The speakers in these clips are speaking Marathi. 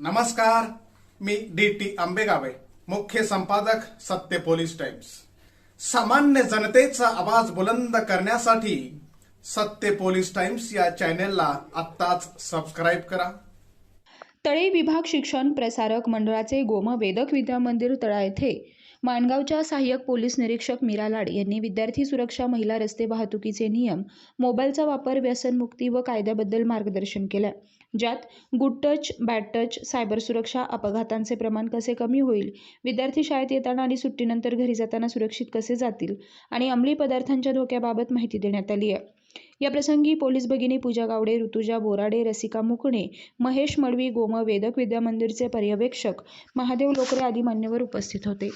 नमस्कार मी डी टी आंबेगावे मुख्य संपादक सत्य पोलीस टाइम्स. सामान्य जनतेचा आवाज बुलंद करण्यासाठी सत्य पोलीस टाइम्स या चॅनेलला आत्ताच सबस्क्राईब करा. तळे विभाग शिक्षण प्रसारक मंडळाचे गोम वेदक विद्या मंदिर तळा येथे माणगावच्या सहाय्यक पोलीस निरीक्षक मीरा लाड यांनी विद्यार्थी सुरक्षा महिला रस्ते वाहतुकीचे नियम मोबाईलचा वापर व्यसनमुक्ती व कायद्याबद्दल मार्गदर्शन केलं. ज्यात good touch bad touch cyber सुरक्षा अपघातांचे प्रमाण कसे कमी होईल? विद्यार्थी शाळेत येताना आणि सुट्टीनंतर घरी जाताना सुरक्षित कसे जातील? आणि अंमली पदार्थांच्या धोक्याबाबत माहिती देण्यात आली आहे. या प्रसंगी पोलीस भगिनी पूजा गावडे ऋतुजा बोराडे रसिका मुकणे महेश मडवी गोम वेदक विद्या मंदिरचे पर्यवेक्षक महादेव लोकरे आदी मान्यवर उपस्थित होते.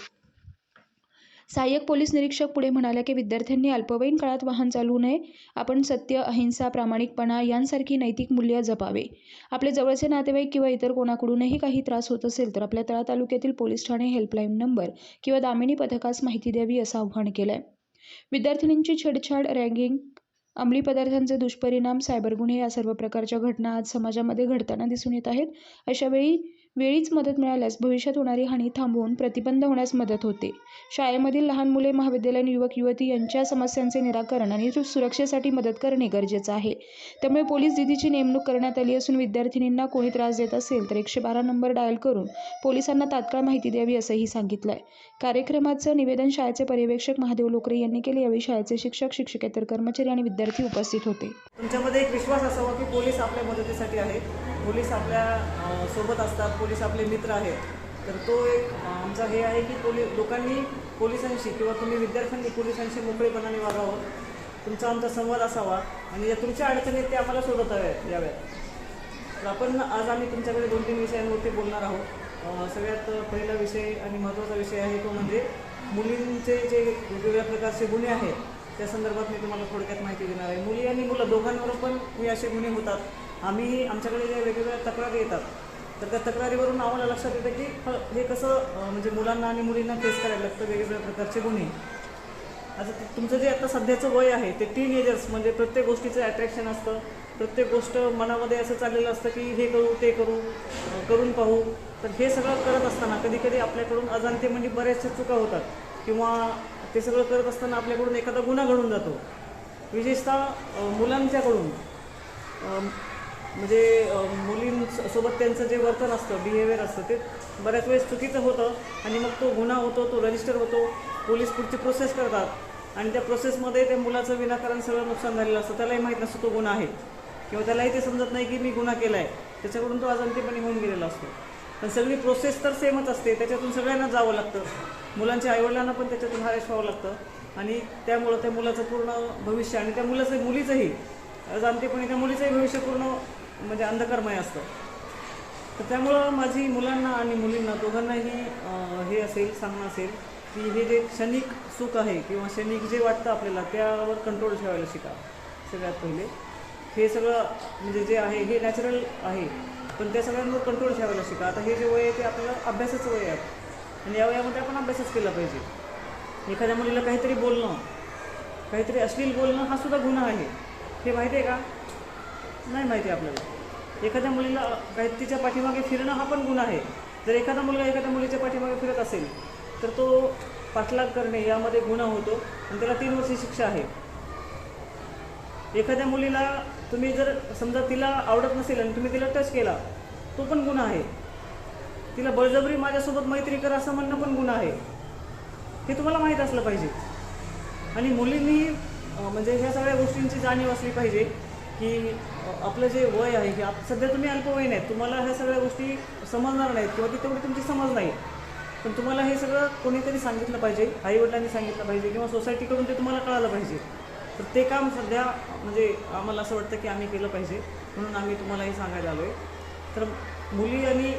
सहाय्यक पोलीस निरीक्षक पुढे म्हणाल्या की विद्यार्थ्यांनी अल्पवयीन काळात वाहन चालवू नये. आपण सत्य अहिंसा प्रामाणिकपणा यांसारखी नैतिक मूल्य जपावे. आपले जवळचे नातेवाईक किंवा इतर कोणाकडूनही काही त्रास होत असेल तर आपल्या तळा तालुक्यातील पोलीस ठाणे हेल्पलाईन नंबर किंवा दामिनी पथकास माहिती द्यावी असं आव्हान केलं आहे विद्यार्थिनींची छेडछाड रॅगिंग अंमली पदार्थांचे दुष्परिणाम सायबर गुन्हे या सर्व प्रकारच्या घटना आज समाजामध्ये घडताना दिसून येत आहेत. अशावेळी वेळीच मदत मिळाल्यास भविष्यात होणारी हानी थांबवून प्रतिबंध होण्यास मदत होते. शाळेमधील लहान मुले महाविद्यालयीन युवक युवती यांच्या समस्यांचे निराकरण आणि सुरक्षेसाठी मदत करणे गरजेचं आहे. त्यामुळे पोलीस दिदीची नेमणूक करण्यात आली असून विद्यार्थिनींना कोणी त्रास देत असेल तर एकशे बारा नंबर डायल करून पोलिसांना तात्काळ माहिती द्यावी असंही सांगितलं आहे कार्यक्रमाचं निवेदन शाळेचे पर्यवेक्षक महादेव लोकरे यांनी केले. यावेळी शाळेचे शिक्षक शिक्षकेतर कर्मचारी आणि विद्यार्थी उपस्थित होते. तुमच्यामध्ये एक विश्वास असावा की पोलीस आपल्या मदतीसाठी आहेत. पोलीस आपल्यासोबत असतात पोलीस आपले मित्र आहेत. तर तो एक आमचा हे आहे की पोली लोकांनी पोलिसांशी किंवा तुम्ही विद्यार्थ्यांनी पोलिसांशी मोकळेपणाने वागावं. तुमचा आमचा संवाद असावा आणि ज्या तुमच्या अडचणी आहेत ते आम्हाला सोडवता याव्यात. तर आपण आज आम्ही तुमच्याकडे दोन तीन विषयांवरती बोलणार आहोत. सगळ्यात पहिला विषय आणि महत्त्वाचा विषय आहे तो म्हणजे मुलींचे जे वेगवेगळ्या प्रकारचे गुन्हे आहेत त्या संदर्भात मी तुम्हाला थोडक्यात माहिती देणार आहे. मुली आणि मुलं दोघांवर पण हे असे गुन्हे होतात. आम्ही आमच्याकडे जे वेगवेगळ्या तक्रारी येतात तर त्या तक्रारीवरून आम्हाला लक्षात येतं की हे कसं म्हणजे मुलांना आणि मुलींना फेस करायला लागतं वेगवेगळ्या प्रकारचे गुन्हे. आता तुमचं जे आता सध्याचं वय आहे ते टीन एजर्स म्हणजे प्रत्येक गोष्टीचं अट्रॅक्शन असतं. प्रत्येक गोष्ट मनामध्ये असं चाललेलं असतं की हे करू ते करू करून पाहू. तर हे सगळं करत असताना कधी कधी आपल्याकडून अजाणते म्हणजे बऱ्याचशा चुका होतात किंवा ते सगळं करत असताना आपल्याकडून एखादा गुन्हा घडून जातो. विशेषतः मुलांच्याकडून. म्हणजे मुलींसोबत त्यांचं जे वर्तन असतं बिहेवियर असतं ते बऱ्याच वेळेस चुकीचं होतं आणि मग तो गुन्हा होतो तो रजिस्टर होतो पोलीस पुढची प्रोसेस करतात आणि त्या प्रोसेसमध्ये त्या मुलाचं विनाकारण सगळं नुकसान झालेलं असतं. त्यालाही माहीत नसतं तो गुन्हा आहे. किंवा त्यालाही ते समजत नाही की मी गुन्हा केला आहे त्याच्याकडून तो अजाणतेपणे होऊन गेलेला असतो. पण सगळी प्रोसेस तर सेमच असते. त्याच्यातून सगळ्यांना जावं लागतं. मुलांच्या आईवडिलांना पण त्याच्यातून हारेश व्हावं लागतं. आणि त्यामुळं त्या मुलाचं पूर्ण भविष्य आणि त्या मुलाचं मुलीचंही अजाणतेपणे त्या मुलीचंही भविष्य पूर्ण म्हणजे अंधकारमय असतं. तर त्यामुळं माझी मुलांना आणि मुलींना दोघांनाही हे असेल सांगणं असेल की हे जे क्षणिक सुख आहे किंवा क्षणिक जे वाटतं आपल्याला त्यावर कंट्रोल ठेवायला शिका सगळ्यात पहिले. हे सगळं म्हणजे जे आहे हे नॅचरल आहे पण त्या सगळ्यांवर कंट्रोल ठेवायला शिका. आता हे जे वय आहे ते आपल्याला अभ्यासाचं वय आहे. आणि या वयामध्ये आपण अभ्यासच केला पाहिजे. एखाद्या मुलीला काहीतरी बोलणं काहीतरी अश्लील बोलणं हा सुद्धा गुन्हा आहे. हे माहिती आहे का? नाही माहिती आपल्याला. एखाद्या मुलीला काही तिच्या पाठीमागे फिरणं हा पण गुन्हा आहे. जर एखादा मुलगा एखाद्या मुलीच्या पाठीमागे फिरत असेल तर तो पाठलाग करणे यामध्ये गुन्हा होतो आणि त्याला तीन वर्षी शिक्षा आहे. एखाद्या मुलीला तुम्ही जर समजा तिला आवडत नसेल आणि तुम्ही तिला टच केला तो पण गुन्हा आहे. तिला बळजबरी माझ्यासोबत मैत्री करा असं म्हणणं पण गुन्हा आहे. हे तुम्हाला माहीत असलं पाहिजे. आणि मुलींनी म्हणजे ह्या सगळ्या गोष्टींची जाणीव असली पाहिजे. की आपलं जे वय आहे की आप सध्या तुम्ही अल्पवयीन आहेत तुम्हाला ह्या सगळ्या गोष्टी समजणार नाहीत किंवा ती तेवढी तुमची समज नाही. पण तुम्हाला हे सगळं कोणीतरी सांगितलं पाहिजे आईवडिलांनी सांगितलं पाहिजे किंवा सोसायटीकडून ते तुम्हाला कळालं पाहिजे. तर ते काम सध्या म्हणजे आम्हाला असं वाटतं की आम्ही केलं पाहिजे म्हणून आम्ही तुम्हाला हे सांगायला आलो आहे तर मुली आणि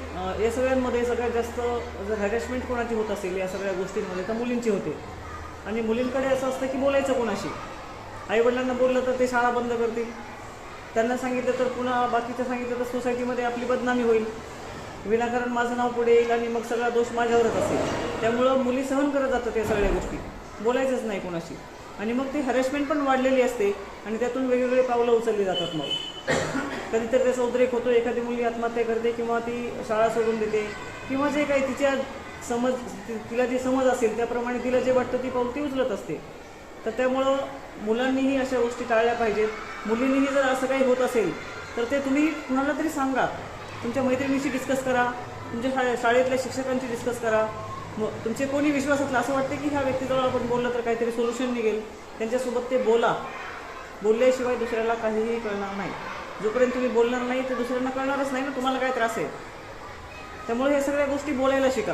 या सगळ्यांमध्ये सगळ्यात जास्त जर हॅरॅसमेंट कोणाची होत असेल या सगळ्या गोष्टींमध्ये तर मुलींची होते. आणि मुलींकडे असं असतं की बोलायचं कोणाशी? आईवडिलांना बोललं तर ते शाळा बंद करतील. त्यांना सांगितलं तर पुन्हा बाकीचं सांगितलं तर सोसायटीमध्ये आपली बदनामी होईल. विनाकारण माझं नाव पुढे येईल आणि मग सगळा दोष माझ्यावरच असेल. त्यामुळं मुली सहन करत जातात त्या सगळ्या गोष्टी. बोलायचंच नाही कोणाशी. आणि मग ती हॅरेसमेंट पण वाढलेली असते आणि त्यातून वेगवेगळे पावलं उचलली जातात मग. कधीतरी त्याचा उद्रेक होतो एखादी मुलगी आत्महत्या करते किंवा ती शाळा सोडून देते किंवा जे काही तिच्या समज तिला जे समज असेल त्याप्रमाणे तिला जे वाटतं ती पाऊल ती उचलत असते. तर त्यामुळं मुलांनीही अशा गोष्टी टाळल्या पाहिजेत. मुलींनीही जर असं काही होत असेल तर ते तुम्ही कुणाला तरी सांगा. तुमच्या मैत्रिणीशी डिस्कस करा. तुमच्या शाळे शाळेतल्या शिक्षकांशी डिस्कस करा. मग तुमचे कोणी विश्वासातलं? असं वाटतं की ह्या व्यक्तीजवळ आपण बोललं तर काहीतरी सोल्युशन निघेल. त्यांच्यासोबत ते बोला. बोलल्याशिवाय दुसऱ्याला काहीही कळणार नाही. जोपर्यंत तुम्ही बोलणार नाही तर दुसऱ्यांना कळणारच नाही ना तुम्हाला काय त्रास आहे? त्यामुळे ह्या सगळ्या गोष्टी बोलायला शिका.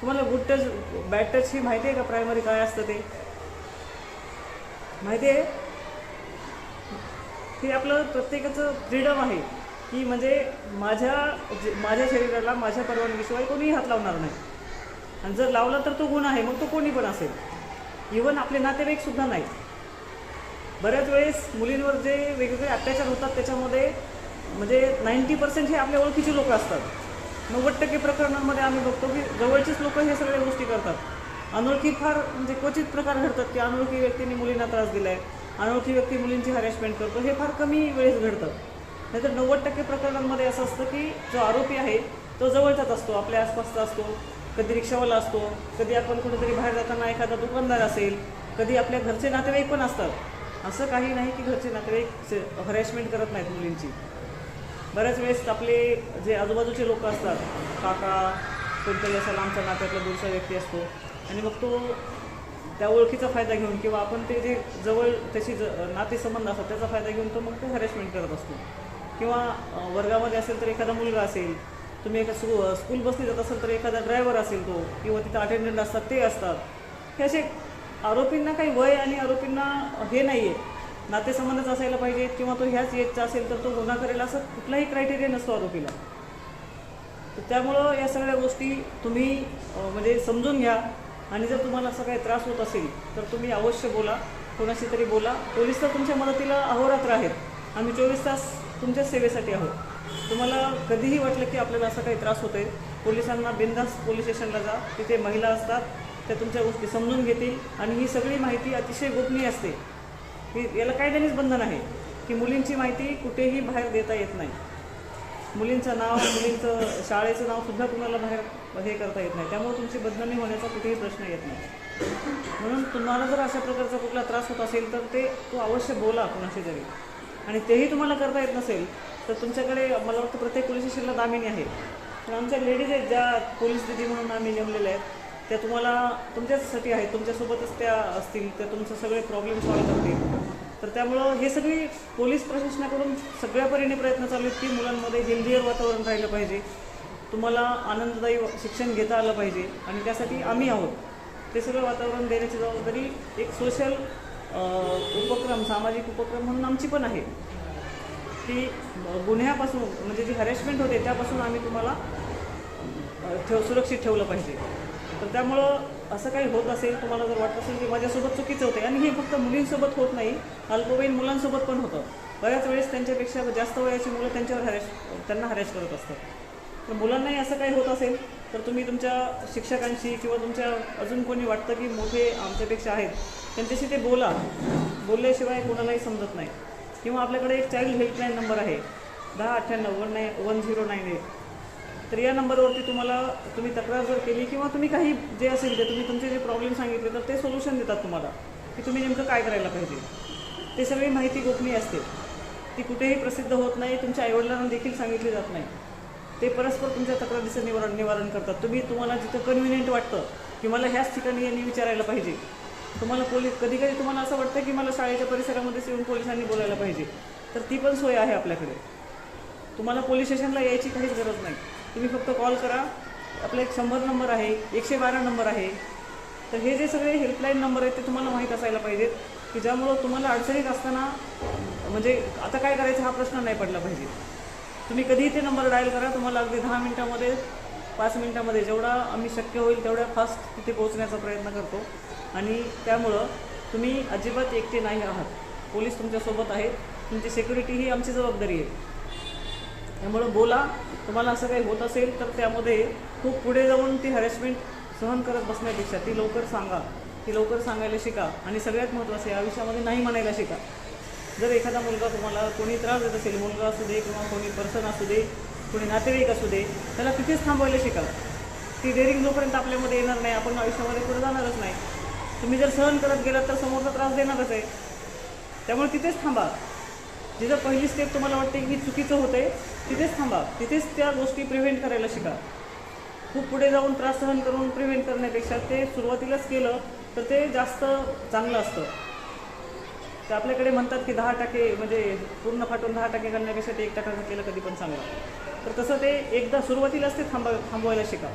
तुम्हाला गुड टच बॅड टच ही माहिती आहे का? प्रायमरी काय असतं ते? माहिती आहे? हे आपलं प्रत्येकाचं फ्रीडम आहे. की म्हणजे माझ्या जे- माझ्या शरीराला माझ्या परवानगीशिवाय कोणीही हात लावणार नाही. आणि जर लावला तर तो गुण आहे मग तो कोणी पण असेल. इवन आपले नातेवाईकसुद्धा नाही बऱ्याच वेळेस मुलींवर जे वेगवेगळे अत्याचार होतात त्याच्यामध्ये म्हणजे नाईन्टी पर्सेंट हे आपल्या ओळखीचे लोक असतात. नव्वद टक्के प्रकरणांमध्ये आम्ही बघतो की जवळचेच लोक हे सगळ्या गोष्टी करतात. अनोळखी फार म्हणजे क्वचित प्रकार घडतात की अनोळखी व्यक्तीने मुलींना त्रास दिलाय अनोळखी व्यक्ती मुलींची हॅरेसमेंट करतो हे फार कमी वेळेस घडतं. नाहीतर नव्वद टक्के प्रकरणांमध्ये असं असतं की जो आरोपी आहे तो जवळचाच असतो आपल्या आसपासचा असतो कधी रिक्षावाला असतो कधी आपण कुठेतरी बाहेर जाताना एखादा दुकानदार असेल कधी आपल्या घरचे नातेवाईक पण असतात. असं काही नाही की घरचे नातेवाईक हरॅशमेंट करत नाहीत मुलींची. बऱ्याच वेळेस आपले जे आजूबाजूचे लोक असतात काका कोणतरी असा लांबचा नात्यातला दूरचा व्यक्ती असतो आणि मग तो त्या ओळखीचा फायदा घेऊन किंवा आपण ते जे जवळ त्याशी ज नातेसंबंध असतात त्याचा फायदा घेऊन तो मग तो हॅरेसमेंट करत असतो. किंवा वर्गामध्ये असेल तर एखादा मुलगा असेल तुम्ही एका स्कू स्कूल बसने जात असाल तर एखादा ड्रायव्हर असेल तो किंवा तिथं अटेंडंट असतात ते असतात. हे असे आरोपींना काही वय आणि आरोपींना हे नाही आहे नातेसंबंधच असायला पाहिजे किंवा तो ह्याच एजचा असेल तर तो गुन्हा करेल असं कुठलाही क्रायटेरिया नसतो आरोपीला. तर त्यामुळं या सगळ्या गोष्टी तुम्ही म्हणजे समजून घ्या. आणि जर तुम्हाला असा काही त्रास होत असेल तर तुम्ही अवश्य बोला. कोणाशी तरी बोला. पोलीस तर तुमच्या मदतीला अहोरात्र आहेत. आम्ही चोवीस तास तुमच्या सेवेसाठी आहोत. तुम्हाला कधीही वाटलं की आपल्याला असा काही त्रास होतोय पोलिसांना बिंदास पोलीस स्टेशनला जा. तिथे महिला असतात त्या तुमच्या गोष्टी समजून घेतील आणि ही सगळी माहिती अतिशय गोपनीय असते. ही याला कायद्यानेच बंधन आहे की मुलींची माहिती कुठेही बाहेर देता येत नाही. मुलींचं नाव मुलींचं शाळेचं नाव सुद्धा कुणाला बाहेर हे करता येत नाही. त्यामुळे तुमची बदनामी होण्याचा कुठेही प्रश्न येत नाही. म्हणून तुम्हाला जर अशा प्रकारचा कुठला त्रास होत असेल तर ते तो अवश्य बोला कुणाशी तरी. आणि तेही तुम्हाला करता येत नसेल तर तुमच्याकडे मला वाटतं प्रत्येक पोलीस स्टेशनला दामिनी आहे. पण आमच्या लेडीज आहेत ज्या पोलीस दिदी म्हणून आम्ही नेमलेल्या आहेत त्या तुम्हाला तुमच्याचसाठी आहेत. तुमच्यासोबतच त्या असतील त्या तुमचे सगळे प्रॉब्लेम सॉल्व्ह करतील. तर त्यामुळं हे सगळी पोलीस प्रशासनाकडून सगळ्या परीने प्रयत्न चालू आहेत की मुलांमध्ये हेल्दीअर वातावरण राहिलं पाहिजे. तुम्हाला आनंददायी शिक्षण घेता आलं पाहिजे आणि त्यासाठी आम्ही आहोत. ते सगळं वातावरण देण्याची जबाबदारी एक सोशल उपक्रम सामाजिक उपक्रम म्हणून आमची पण आहे. की गुन्ह्यापासून म्हणजे जी हॅरेसमेंट होते त्यापासून आम्ही तुम्हाला ठेव सुरक्षित ठेवलं पाहिजे. तर त्यामुळं असं काही होत असेल तुम्हाला जर वाटत असेल की माझ्यासोबत चुकीचं होतं आणि हे फक्त मुलींसोबत होत नाही अल्पवयीन मुलांसोबत पण होतं. बऱ्याच वेळेस त्यांच्यापेक्षा जास्त वयाची मुलं त्यांच्यावर हॅरेस त्यांना हॅरेस करत असतात. तर मुलांनाही असं काही होत असेल तर तुम्ही तुमच्या शिक्षकांशी किंवा तुमच्या अजून कोणी वाटतं की मोठे आमच्यापेक्षा आहेत त्यांच्याशी ते बोला. बोलल्याशिवाय कोणालाही समजत नाही. किंवा आपल्याकडे एक चाइल्ड हेल्पलाईन नंबर आहे. दहा अठ्ठ्याण्णव one nine one zero nine eight. तर या नंबरवरती तुम्हाला तुम्ही तक्रार जर केली किंवा तुम्ही काही जे असेल ते तुम्ही तुमचे जे प्रॉब्लेम सांगितले तर ते सोल्युशन देतात तुम्हाला की तुम्ही नेमकं काय करायला पाहिजे. ते सगळी माहिती गोपनीय असते. ती कुठेही प्रसिद्ध होत नाही तुमच्या आईवडिलांना देखील सांगितली जात नाही. ते परस्पर तुमच्या तक्रारीचं निवारण निवारण करतात. तुम्ही तुम्हाला जिथं कन्व्हिनियंट वाटतं की मला ह्याच ठिकाणी यांनी विचारायला पाहिजे. तुम्हाला पोलीस कधी कधी तुम्हाला असं वाटतं की मला शाळेच्या परिसरामध्येच येऊन पोलिसांनी बोलायला पाहिजे. तर ती पण सोय आहे आपल्याकडे. तुम्हाला पोलीस स्टेशनला यायची काहीच गरज नाही. तुम्ही फक्त कॉल करा. आपला एक शंभर नंबर आहे एकशे बारा नंबर आहे. तर हे जे सगळे हेल्पलाईन नंबर आहेत ते तुम्हाला माहीत असायला पाहिजेत की ज्यामुळं तुम्हाला अडचणीत असताना म्हणजे आता काय करायचं हा प्रश्न नाही पडला पाहिजे. तुम्ही कधीही ते नंबर डायल करा तुम्हाला अगदी दहा मिनटामध्ये पाच मिनटामध्ये जेवढा आम्ही शक्य होईल तेवढ्या फास्ट तिथे पोहोचण्याचा प्रयत्न करतो. आणि त्यामुळं तुम्ही अजिबात एकटे नाही आहात पोलीस तुमच्यासोबत आहेत. तुमची सेक्युरिटी ही आमची जबाबदारी आहे. त्यामुळं बोला. तुम्हाला असं काही होत असेल तर त्यामध्ये खूप पुढे जाऊन ती हॅरेसमेंट सहन करत बसण्यापेक्षा ती लवकर सांगा. ती लवकर सांगायला शिका. आणि सगळ्यात महत्त्वाचं या आयुष्यामध्ये नाही म्हणायला शिका. जर एखादा मुलगा तुम्हाला कोणी त्रास देत असेल मुलगा असू दे किंवा कोणी पर्सन असू दे कोणी नातेवाईक असू दे त्याला तिथेच थांबवायला शिका. ती डेअरिंग जोपर्यंत आपल्यामध्ये येणार नाही आपण आयुष्यामध्ये पुढे जाणारच नाही. तुम्ही जर सहन करत गेलात तर समोरचा त्रास देणारच आहे. त्यामुळे तिथेच थांबा. जिथं पहिली स्टेप तुम्हाला वाटते की चुकीचं होतंय तिथेच थांबा. तिथेच त्या गोष्टी प्रिव्हेंट करायला शिका. खूप पुढे जाऊन त्रास सहन करून प्रिव्हेंट करण्यापेक्षा ते सुरुवातीलाच केलं तर ते जास्त चांगलं असतं. ते आपल्याकडे म्हणतात की दहा टक्के म्हणजे पूर्ण फाटून दहा टक्के घालण्यापेक्षा ते एक टक्का केलं कधी पण चांगलं. तर तसं ते एकदा सुरुवातीलाच ते थांबा थांबवायला शिका.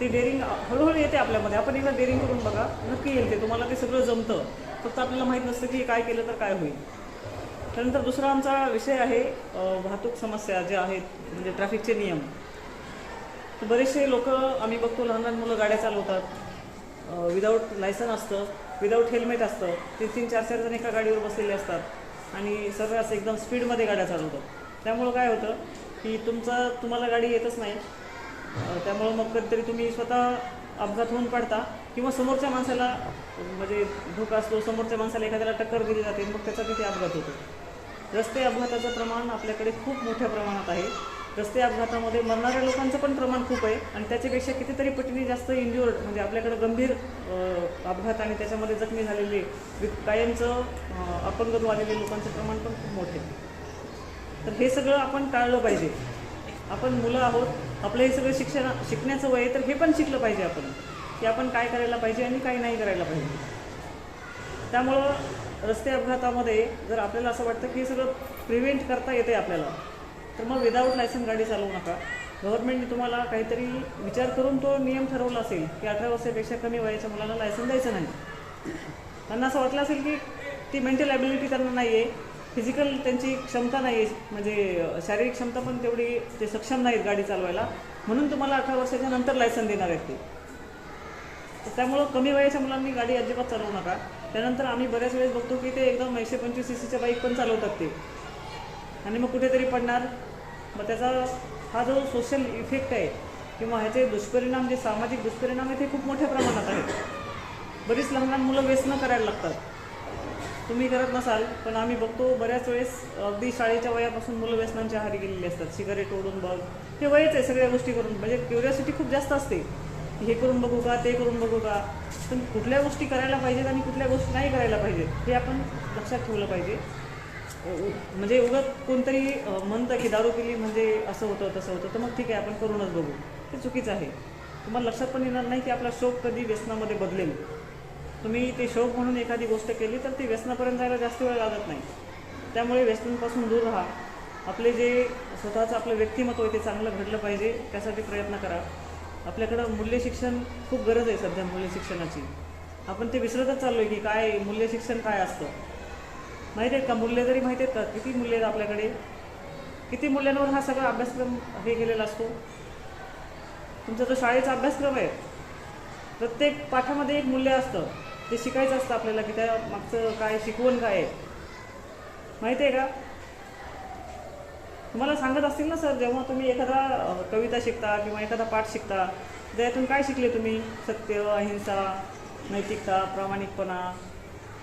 ते डेअरिंग हळूहळू येते आपल्यामध्ये. आपण एकदा डेअरिंग करून बघा नक्की येईल ते. तुम्हाला ते सगळं जमतं. फक्त आपल्याला माहीत नसतं की काय केलं तर काय होईल. त्यानंतर दुसरा आमचा विषय आहे वाहतूक समस्या ज्या आहेत म्हणजे ट्रॅफिकचे नियम. तर बरेचसे लोक आम्ही बघतो लहान लहान मुलं गाड्या चालवतात. विदाऊट लायसन असतं विदाऊट हेल्मेट असतं. तीन तीन चार चार जण एका गाडीवर बसलेले असतात आणि सर्रास एकदम स्पीडमध्ये गाड्या चालवतात. त्यामुळं काय होतं की तुमचा तुम्हाला गाडी येतच नाही. त्यामुळं मग कधीतरी तुम्ही स्वतः अपघात होऊन पडता किंवा समोरच्या माणसाला म्हणजे धोका असतो समोरच्या माणसाला एखाद्याला टक्कर दिली जाते मग त्याचा तिथे अपघात होतो. रस्ते अपघाताचं प्रमाण आपल्याकडे खूप मोठ्या प्रमाणात आहे. रस्ते अपघातामध्ये मरणाऱ्या लोकांचं पण प्रमाण खूप आहे आणि त्याच्यापेक्षा कितीतरी पटीने जास्त इंज्युअर्ड म्हणजे आपल्याकडे गंभीर अपघात आणि त्याच्यामध्ये जखमी झालेले कायमचं अपंगत्व आलेले लोकांचं प्रमाण पण खूप मोठे. आहे तर हे सगळं आपण टाळलं पाहिजे. आपण मुलं आहोत आपलं हे सगळं शिक्षण शिकण्याचं वय आहे तर हे पण शिकलं पाहिजे आपण की आपण काय करायला पाहिजे आणि काय नाही करायला पाहिजे. त्यामुळं रस्ते अपघातामध्ये जर आपल्याला असं वाटतं की हे सगळं प्रिव्हेंट करता येते आपल्याला तर मग विदाऊट लायसन गाडी चालवू नका. गव्हर्नमेंटने तुम्हाला काहीतरी विचार करून तो नियम ठरवला असेल की अठरा वर्षापेक्षा कमी वयाच्या मुलांना लायसन द्यायचं नाही. त्यांना असं वाटलं असेल की ती मेंटल ॲबिलिटी त्यांना नाही आहे फिजिकल त्यांची क्षमता नाही आहे म्हणजे शारीरिक क्षमता पण तेवढी ते सक्षम नाहीत गाडी चालवायला. म्हणून तुम्हाला अठरा वर्षाच्या नंतर लायसन देणार आहेत ते. तर त्यामुळं कमी वयाच्या मुलांनी गाडी अजिबात चालवू नका. त्यानंतर आम्ही बऱ्याच वेळेस बघतो की ते एकदम एकशे पंचवीस सी सीच्या बाईक पण चालवतात ते. आणि मग कुठेतरी पडणार. मग त्याचा हा जो सोशल इफेक्ट आहे किंवा ह्याचे दुष्परिणाम जे सामाजिक दुष्परिणाम आहेत ते खूप मोठ्या प्रमाणात आहेत. बरीच लहान लहान मुलं व्यसनं करायला लागतात. तुम्ही करत नसाल पण आम्ही बघतो बऱ्याच वेळेस अगदी शाळेच्या वयापासून मुलं व्यसनांच्या आहारी गेलेली असतात. सिगारेट ओढून बघ. हे वयच आहे सगळ्या गोष्टी करून. म्हणजे क्युरियासिटी खूप जास्त असते. हे करून बघू का ते करून बघू का? पण कुठल्या गोष्टी करायला पाहिजेत आणि कुठल्या गोष्टी नाही करायला पाहिजेत हे आपण लक्षात ठेवलं पाहिजे. उ- म्हणजे उगत कोणतरी म्हणतं की दारू पिली म्हणजे असं होतं तसं होतं तर मग ठीक आहे आपण करूनच बघू. ते चुकीचं आहे. तुम्हाला लक्षात पण येणार नाही की आपला शौक कधी व्यसनामध्ये बदलेल. तुम्ही ते शौक म्हणून एखादी गोष्ट केली तर ती व्यसनापर्यंत जायला जास्त वेळ लागत नाही. त्यामुळे व्यसनांपासून दूर राहा. आपले जे स्वतःचं आपलं व्यक्तिमत्व आहे ते चांगलं घडलं पाहिजे त्यासाठी प्रयत्न करा. आपल्याकडं मूल्य शिक्षण खूप गरज आहे सध्या मूल्य शिक्षणाची. आपण ते विसरतच चाललो आहे की काय मूल्य शिक्षण काय असतं? माहीत आहेत का? मूल्य जरी माहीत आहेत का किती मूल्य आहेत आपल्याकडे? किती मूल्यांवर हा सगळा अभ्यासक्रम हे केलेला असतो? तुमचा जो शाळेचा अभ्यासक्रम आहे प्रत्येक पाठामध्ये एक मूल्य असतं. ते शिकायचं असतं आपल्याला की त्या मागचं काय शिकवण काय आहे? माहिती आहे का? तुम्हाला सांगत असतील ना सर जेव्हा तुम्ही एखादा कविता शिकता किंवा एखादा पाठ शिकता त्यातून काय शिकले तुम्ही? सत्य अहिंसा नैतिकता प्रामाणिकपणा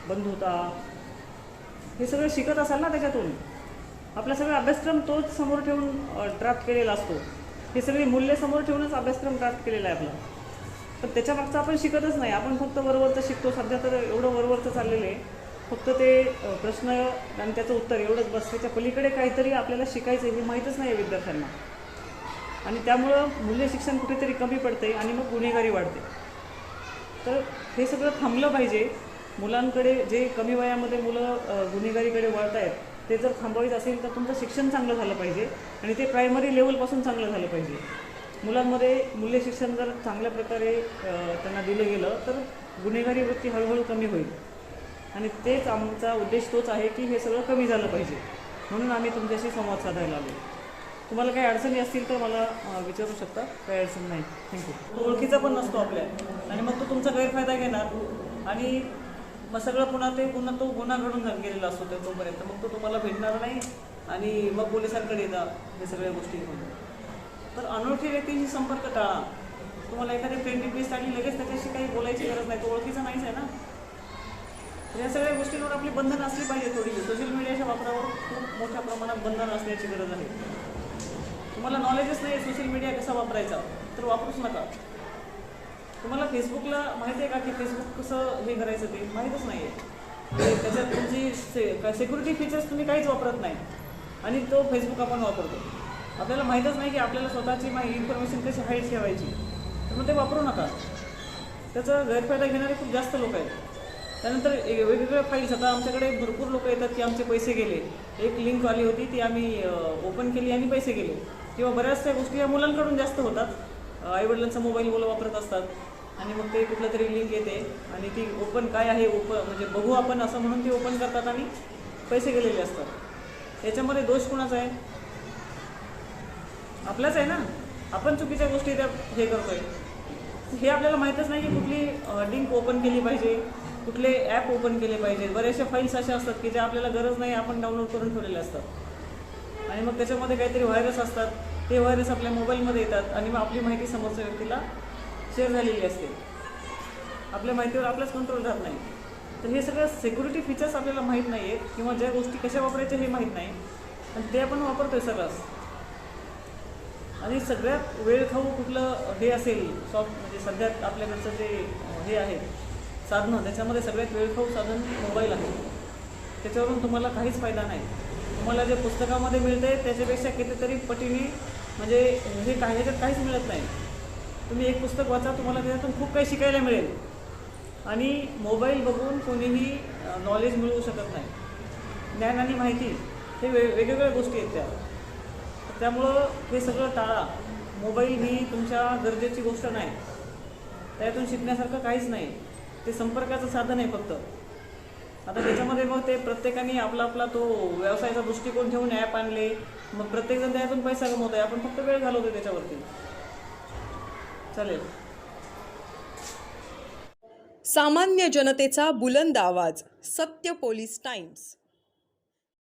बंधुता हे सगळं शिकत असाल ना त्याच्यातून? आपला सगळा अभ्यासक्रम तोच समोर ठेवून ड्राफ्ट केलेला असतो. हे सगळी मूल्य समोर ठेवूनच अभ्यासक्रम ड्राफ्ट केलेला आहे आपला. पण त्याच्या मागचं आपण शिकतच नाही. आपण फक्त वरवरचं शिकतो. सध्या तर एवढं वरवरचं चाललेलं आहे. फक्त ते प्रश्न आणि त्याचं उत्तर एवढंच बस. त्याच्या पलीकडे काहीतरी आपल्याला शिकायचं आहे हे माहीतच नाही आहे विद्यार्थ्यांना. आणि त्यामुळं मूल्य शिक्षण कुठेतरी कमी पडते आणि मग गुन्हेगारी वाढते. तर हे सगळं थांबलं पाहिजे. मुलांकडे जे कमी वयामध्ये मुलं गुन्हेगारीकडे वळत आहेत ते जर थांबवायचं असेल तर तुमचं शिक्षण चांगलं झालं पाहिजे आणि ते प्रायमरी लेवलपासून चांगलं झालं पाहिजे. मुलांमध्ये मूल्य शिक्षण जर चांगल्या प्रकारे त्यांना दिलं गेलं तर गुन्हेगारी वृत्ती हळूहळू कमी होईल. आणि तेच आमचा उद्देश तोच आहे की हे सगळं कमी झालं पाहिजे. म्हणून आम्ही तुमच्याशी संवाद साधायला आलो तुम्हाला काही अडचणी असतील तर मला विचारू शकता. काही अडचण नाही. थँक्यू तो ओळखीचा पण नसतो आपल्या. आणि मग तो तुमचा गैरफायदा घेणार. आणि मग सगळं पुन्हा ते पुन्हा तो गुन्हा घडून गेलेला असतो त्या तोपर्यंत. मग तो तुम्हाला भेटणार नाही. आणि मग पोलिसांकडे येतात हे सगळ्या गोष्टी तर अनोळखी व्यक्तींशी संपर्क टाळा. तुम्हाला एखादी फ्रेंड रिक्वेस्ट आली लगेच त्याच्याशी काही बोलायची गरज नाही. तो ओळखीचा नाहीच आहे ना. तर या सगळ्या गोष्टींवर आपली बंधनं असली पाहिजे थोडी सोशल मीडियाच्या वापरावर खूप मोठ्या प्रमाणात बंधन असण्याची गरज आहे. तुम्हाला नॉलेजच नाही सोशल मीडिया कसा वापरायचा तर वापरूच नका. तुम्हाला फेसबुकला माहिती आहे का की फेसबुक कसं हे करायचं ते? माहीतच नाही आहे त्याच्यात तुमची से सिक्युरिटी फीचर्स तुम्ही काहीच वापरत नाही. आणि तो फेसबुक आपण वापरतो. आपल्याला माहीतच नाही की आपल्याला स्वतःची माहिती इन्फॉर्मेशन कशी हाईड ठेवायची. तर मग ते वापरू नका. त्याचा गैरफायदा घेणारे खूप जास्त लोक आहेत. त्यानंतर ए- वेगवेगळ्या फाईल्स आता आमच्याकडे भरपूर लोक येतात की आमचे पैसे गेले. एक लिंक आली होती ती आम्ही ओपन केली आणि पैसे गेले. किंवा बऱ्याचशा गोष्टी या मुलांकडून जास्त होतात. आईवडिलांचा मोबाईल मुलं वापरत असतात. आणि मग ते कुठलं तरी लिंक येते. आणि ती ओपन काय आहे ओपन म्हणजे बघू आपण असं म्हणून ती ओपन करतात आणि पैसे गेलेले असतात. याच्यामध्ये दोष कोणाचा आहे? आपलाच आहे ना? आपण चुकीच्या गोष्टी त्या हे करतोय. हे आपल्याला माहीतच नाही की कुठली लिंक ओपन केली पाहिजे. कुठले ॲप ओपन केले पाहिजे बऱ्याचशा फाईल्स अशा असतात की ज्या आपल्याला गरज नाही आपण डाउनलोड करून ठेवलेल्या असतात. आणि मग त्याच्यामध्ये काहीतरी व्हायरस असतात. ते व्हायरस आपल्या मोबाईलमध्ये येतात आणि मग आपली माहिती समोरच्या व्यक्तीला शेअर झालेली असते. आपल्या माहितीवर आपलाच कंट्रोल राहत नाही. तर हे सगळं सिक्युरिटी फीचर्स आपल्याला माहीत नाही आहेत किंवा ज्या गोष्टी कशा वापरायच्या हे माहीत नाही. आणि ते आपण वापरतोय सगळंच. आणि सगळ्यात वेळ खाऊ कुठलं हे असेल सॉफ्ट म्हणजे सध्या आपल्याकडचं जे हे आहे साधनं त्याच्यामध्ये सगळ्यात वेळखाऊ साधन मोबाईल आहे. त्याच्यावरून तुम्हाला काहीच फायदा नाही. तुम्हाला जे पुस्तकामध्ये मिळते त्याच्यापेक्षा कितीतरी पटीने म्हणजे हे काही ह्याच्यात काहीच मिळत नाही. तुम्ही एक पुस्तक वाचा तुम्हाला त्याच्यातून खूप काही शिकायला मिळेल. आणि मोबाईल बघून कोणीही नॉलेज मिळवू शकत नाही. ज्ञान आणि माहिती हे वे वेगवेगळ्या गोष्टी आहेत त्या. त्यामुळं हे सगळं टाळा. मोबाईल ही तुमच्या गरजेची गोष्ट नाही. त्यातून शिकण्यासारखं काहीच नाही. ते संपर्काचं साधन आहे फक्त. आता त्याच्यामध्ये मग ते प्रत्येकाने आपला आपला तो व्यवसायाचा दृष्टिकोन ठेवून ॲप आणले. मग प्रत्येकजण त्यातून पैसा कमवत आहे आपण फक्त वेळ घालवतो त्याच्यावरती. चालेल. सामान्य जनतेचा बुलंद आवाज सत्य पोलीस टाइम्स.